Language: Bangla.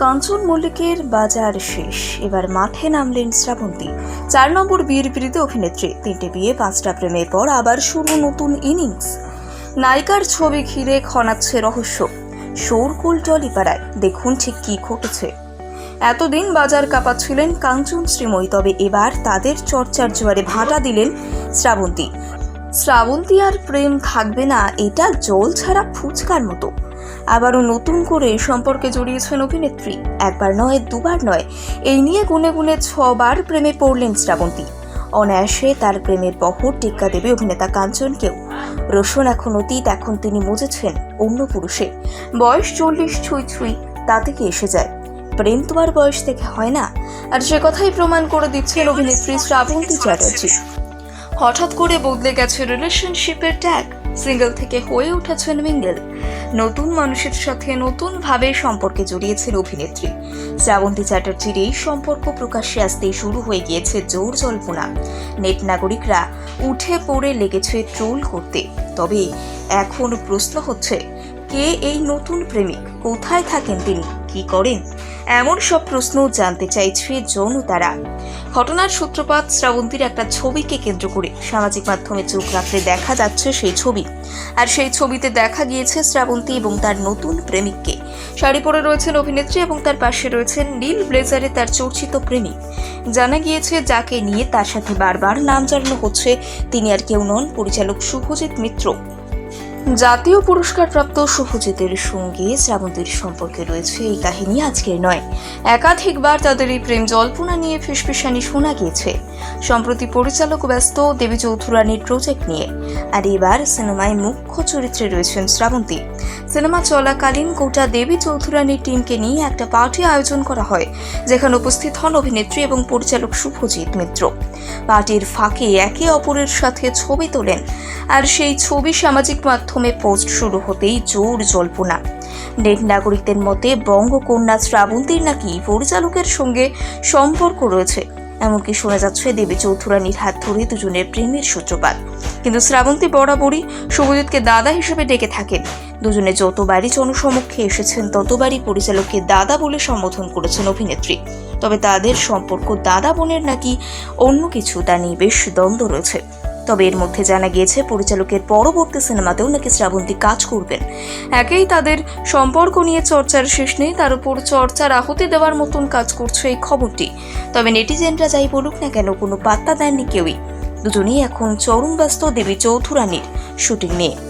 কাঞ্চন মল্লিকের বাজার শেষ। এবার মাঠে নামলেন শ্রাবন্তী। চার নম্বর বিয়ের বিরুদ্ধে অভিনেত্রী। তিনটে বিয়ে, পাঁচটা প্রেমের পর আবার শুরু নতুন ইনিংস। নায়িকার ছবি ঘিরে খনাচ্ছে রহস্য। শোরকুল টলিপাড়ায় দেখুন ঠিক কি ঘটেছে। এতদিন বাজার কাঁপাচ্ছিলেন কাঞ্চন শ্রীময়ী, তবে এবার তাদের চর্চার জোয়ারে ভাটা দিলেন শ্রাবন্তী। শ্রাবন্তী আর প্রেম থাকবে না, এটা জল ছাড়া ফুচকার মতো। আবারও নতুন করে সম্পর্কে জড়িয়েছেন অভিনেত্রী। একবার নয়, দুবার নয়, এই নিয়ে গুনে গুনে ছবার প্রেমে পড়লেন শ্রাবন্তী। অনায়াসে তার প্রেমের বহর টিক্কা দেবে অভিনেতা কাঞ্চনকেও। রোশন এখন অতীত, এখন তিনি বুঝেছেন অন্য পুরুষে। বয়স চল্লিশ ছুঁই ছুঁই, তা থেকে এসে যায়। প্রেম তো আর বয়স থেকে হয় না। আর সে কথাই প্রমাণ করে দিচ্ছেন অভিনেত্রী শ্রাবন্তী চ্যাটার্জি। হঠাৎ করে বদলে গেছে রিলেশনশিপের ট্যাগ সিঙ্গেল থেকে হয়ে উঠেছেন মিঙ্গেল। নতুন মানুষের সাথে নতুন ভাবে সম্পর্কে জড়িয়েছেন অভিনেত্রী। শ্রাবন্তী চ্যাটার্জির এই সম্পর্ক প্রকাশ্যে আসতেই শুরু হয়ে গিয়েছে জোর জল্পনা। নেট নাগরিকরা উঠে পড়ে লেগেছে ট্রোল করতে। তবে এখন প্রশ্ন হচ্ছে, কে এই নতুন প্রেমিক? কোথায় থাকেন তিনি? কি করেন? এমন সব প্রশ্ন জানতে চাইছে জনতারা। ঘটনার সূত্রপাত শ্রাবন্তীর একটা ছবিকে কেন্দ্র করে সামাজিক মাধ্যমে চোখ রাখলে দেখা যাচ্ছে সেই ছবি। আর সেই ছবিতে দেখা গিয়েছে শ্রাবন্তী এবং তার নতুন প্রেমিককে। শাড়ি পরে রয়েছেন অভিনেত্রী এবং তার পাশে রয়েছেন নীল ব্লেজারে তার চর্চিত প্রেমিক। জানা গিয়েছে, যাকে নিয়ে তার সাথে বারবার নাম জানানো হচ্ছে, তিনি আর কেউ নন। পরিচালক শুভজিৎ মিত্র। জাতীয় পুরস্কারপ্রাপ্ত শুভজিতের সঙ্গে শ্রাবন্তীর সম্পর্কে রয়েছে এই কাহিনী আজকের নয়। একাধিকবার তাদের এই প্রেম জল্পনা নিয়ে ফিসফিসানি শোনা গিয়েছে। সম্প্রতি পরিচালক ব্যস্ত দেবী চৌধুরানীর প্রজেক্ট নিয়ে। আর এবার সিনেমায় মুখ্য চরিত্রে রয়েছেন শ্রাবন্তী। সিনেমা চলাকালীন গোটা দেবী চৌধুরানীর টিমকে নিয়ে একটা পার্টি আয়োজন করা হয়, যেখানে উপস্থিত হন অভিনেত্রী এবং পরিচালক শুভজিৎ মিত্র। পার্টির ফাঁকে একে অপরের সাথে ছবি তোলেন, আর সেই ছবি সামাজিক মাধ্যমে পোস্ট শুরু হতেই জোর জল্পনা। নেট নাগরিকদের মতে বঙ্গকন্যা শ্রাবন্তীর নাকি পরিচালকের সঙ্গে সম্পর্ক রয়েছে। এমনকি শোনা যাচ্ছে দেবী চৌধুরানীর হাত ধরে দুজনের প্রেমের সূত্রপাত। কিন্তু শ্রাবন্তী বরাবরই শুভজিৎকে দাদা হিসেবে ডেকে থাকেন। দুজনে যতবারই জনসমক্ষে এসেছেন, ততবারই পরিচালককে দাদা বলে সম্বোধন করেছেন অভিনেত্রী। তবে তাদের সম্পর্ক দাদা বোনের নাকি অন্য কিছু তা নিয়ে বেশ দ্বন্দ্ব রয়েছে। তবে এর মধ্যে জানা গিয়েছে, পরিচালকের পরবর্তী সিনেমাতেও নাকি শ্রাবন্তী কাজ করবেন। একেই তাদের সম্পর্ক নিয়ে চর্চার শেষ নেই, তার উপর চর্চার আহতি দেওয়ার মতন কাজ করছে এই খবরটি। তবে নেটিজেনরা যাই বলুক না কেন, কোনো পাত্তা দেননি কেউই। দুজনেই এখন চরম ব্যস্ত দেবী চৌধুরানীর শুটিং নিয়ে।